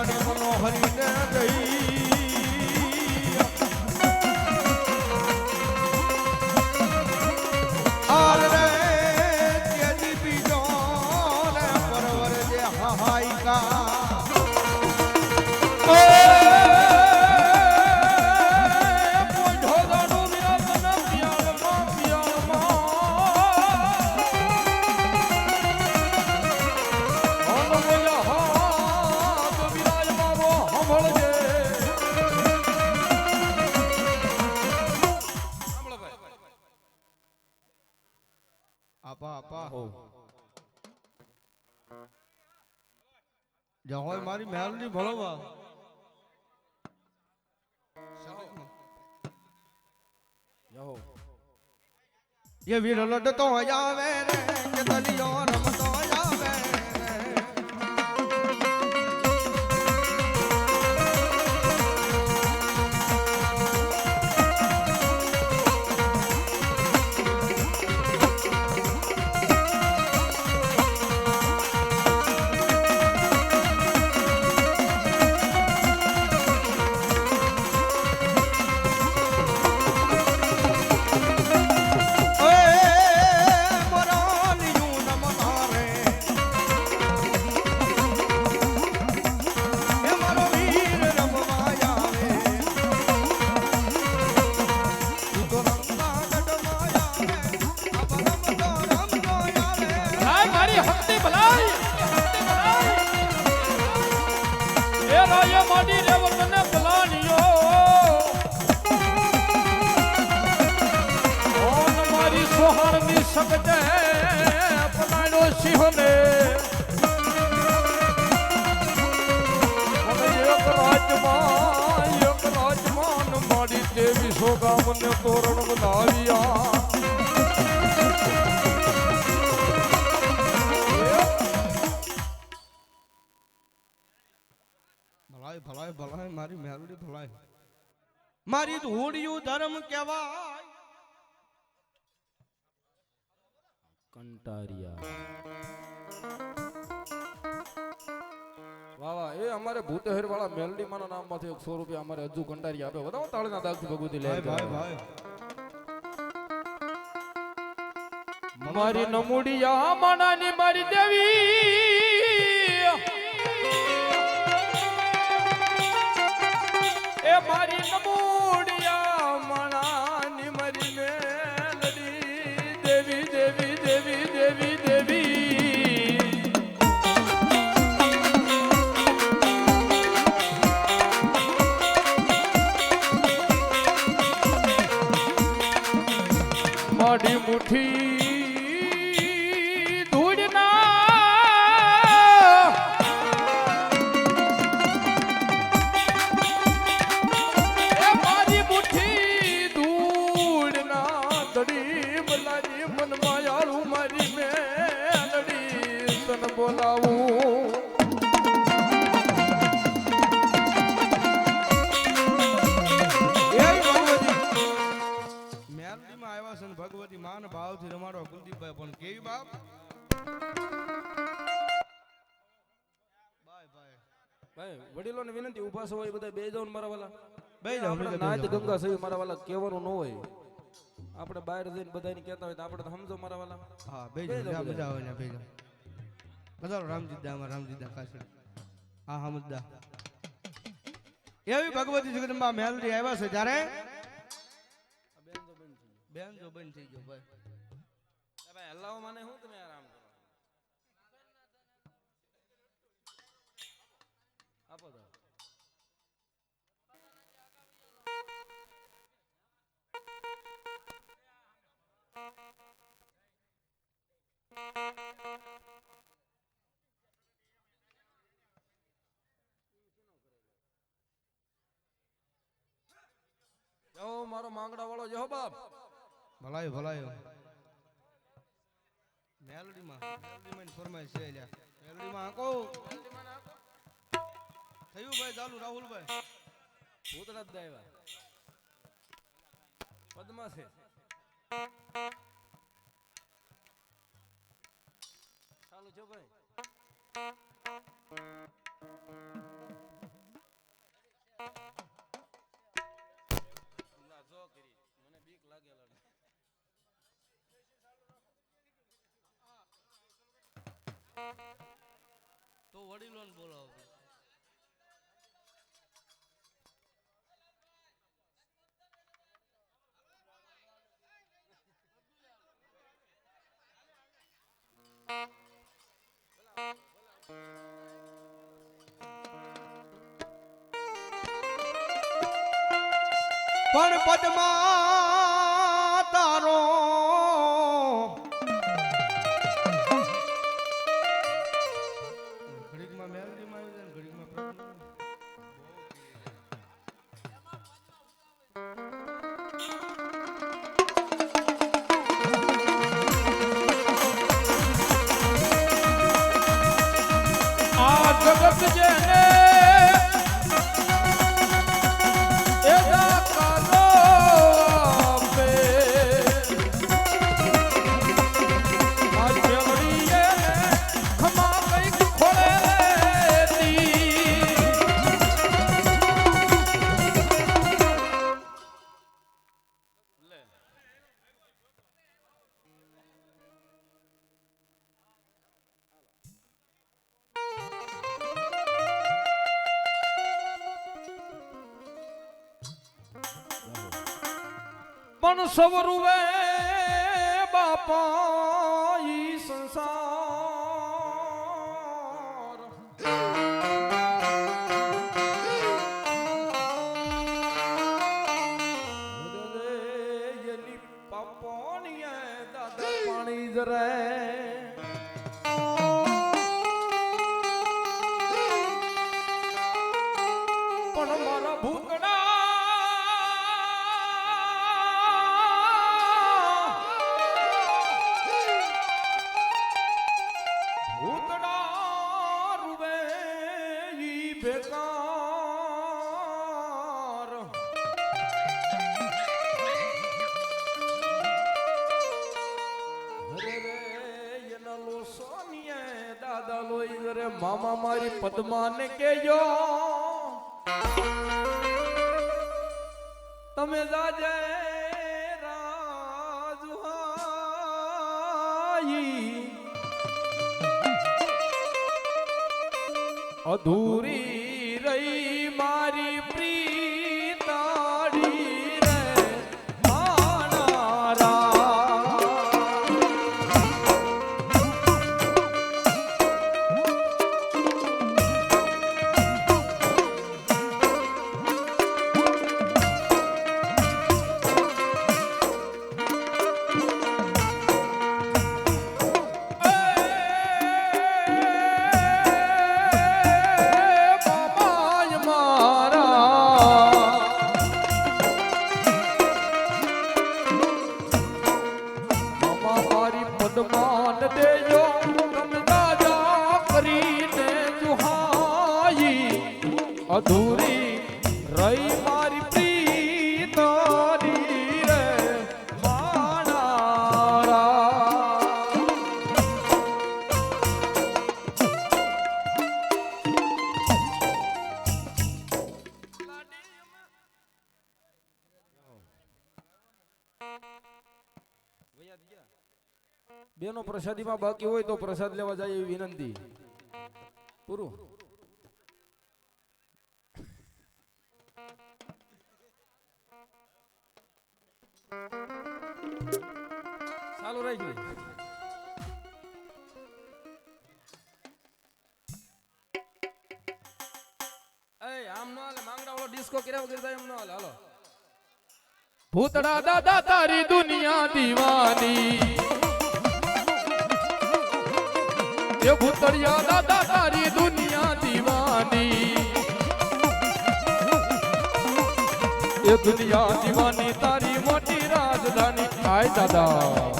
શંકર જે રાણી મનોહરીને જહોય મારી મહેલની ભળવા. એ વીર લડતો આવે રે. સગજે પનાડો સિંહને. મને મારી દેવી સોગામને તોરણ બનાવ્યા ભલાય ભલાઈ મારી મેલડી ભલાય. મારી ધૂળિયું ધર્મ કહેવાય. કંટારિયા વાહ વાહ એ અમારે ભૂતહેર વાળા મેલડી માના નામમાંથી એક સો રૂપિયા અમારે હજુ કંટારી આપે. બતાવો તાળના દાગથી ભગવતી લે ભાઈ ભાઈ. મારી નમુડિયા માનાની મારી દેવી. ભગવતી માન ભાવથી રમાડો કુલદીપભાઈ પણ કેવી બાપ? ભાઈ વડીલોને વિનંતી ઊભા છો હોય બધા બે જાવ મારા વાલા. બે જાવ જાઓ. ગંગા સહી મારા વાલા કહેવાનું ન હોય. આપણે બહાર જઈને બધાને કહેતા હોય તો આપણે સમજો મારા વાલા. હા બે જાઓ, મજા આવે ને બે જાઓ. બધાનો રામજીદા આમાં રામજીદા કાશી હા હા મુદ્દા એવી ભગવતી જગદંબા મેલડી આવ્યા છે જ્યારે બેન જો બંધ થઈ ગયો, ભાઈ. ભાઈ, હલાવો મને શું તમે આરામ કરો? આપો તો. મારો માંગડા વાળો જો બાપ. ભલાયો ભલાયો. મેલડીમાં મેલડીમાં આંકો થયું ભાઈ, ચાલુ, રાહુલભાઈ. ભૂતડા જ દાયવા પદ્મા છે ચાલુ છો ભાઈ. તો વડીલોને બોલાવો પણ પદમાં জেনে સવરુવે બાપા ઈ સંસાર. મામા મારી પદ્માને કેજો તમે જાજે અધૂરી રહી મારી પ્રીતાડી અધૂરી રહી મારી પ્રીતાની રે માણારા. બેનો પ્રસાદીમાં બાકી હોય તો પ્રસાદ લેવા જાય એવી વિનંતી. પૂરું. ચાલુ રાખી આમ નો હાલે માંગડા વાળો ડિસ્કો કર્યા વગર એમ નો હાલે, હાલો. ભૂતડા દાદા, તારી દુનિયા દીવાની. એ ભૂતળિયા દાદા, તારી દુનિયા દીવાની. એ દુનિયા દીવાની તારી મોટી રાજધાની. આય દાદા.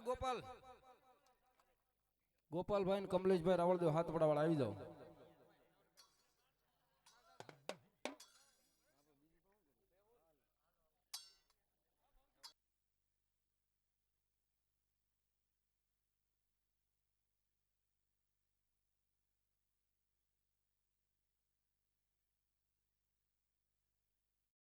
ગોપાલ. ગોપાલભાઈ ને કમલેશભાઈ રાવળદેવ હાથવડાવાળા આવી જાઓ.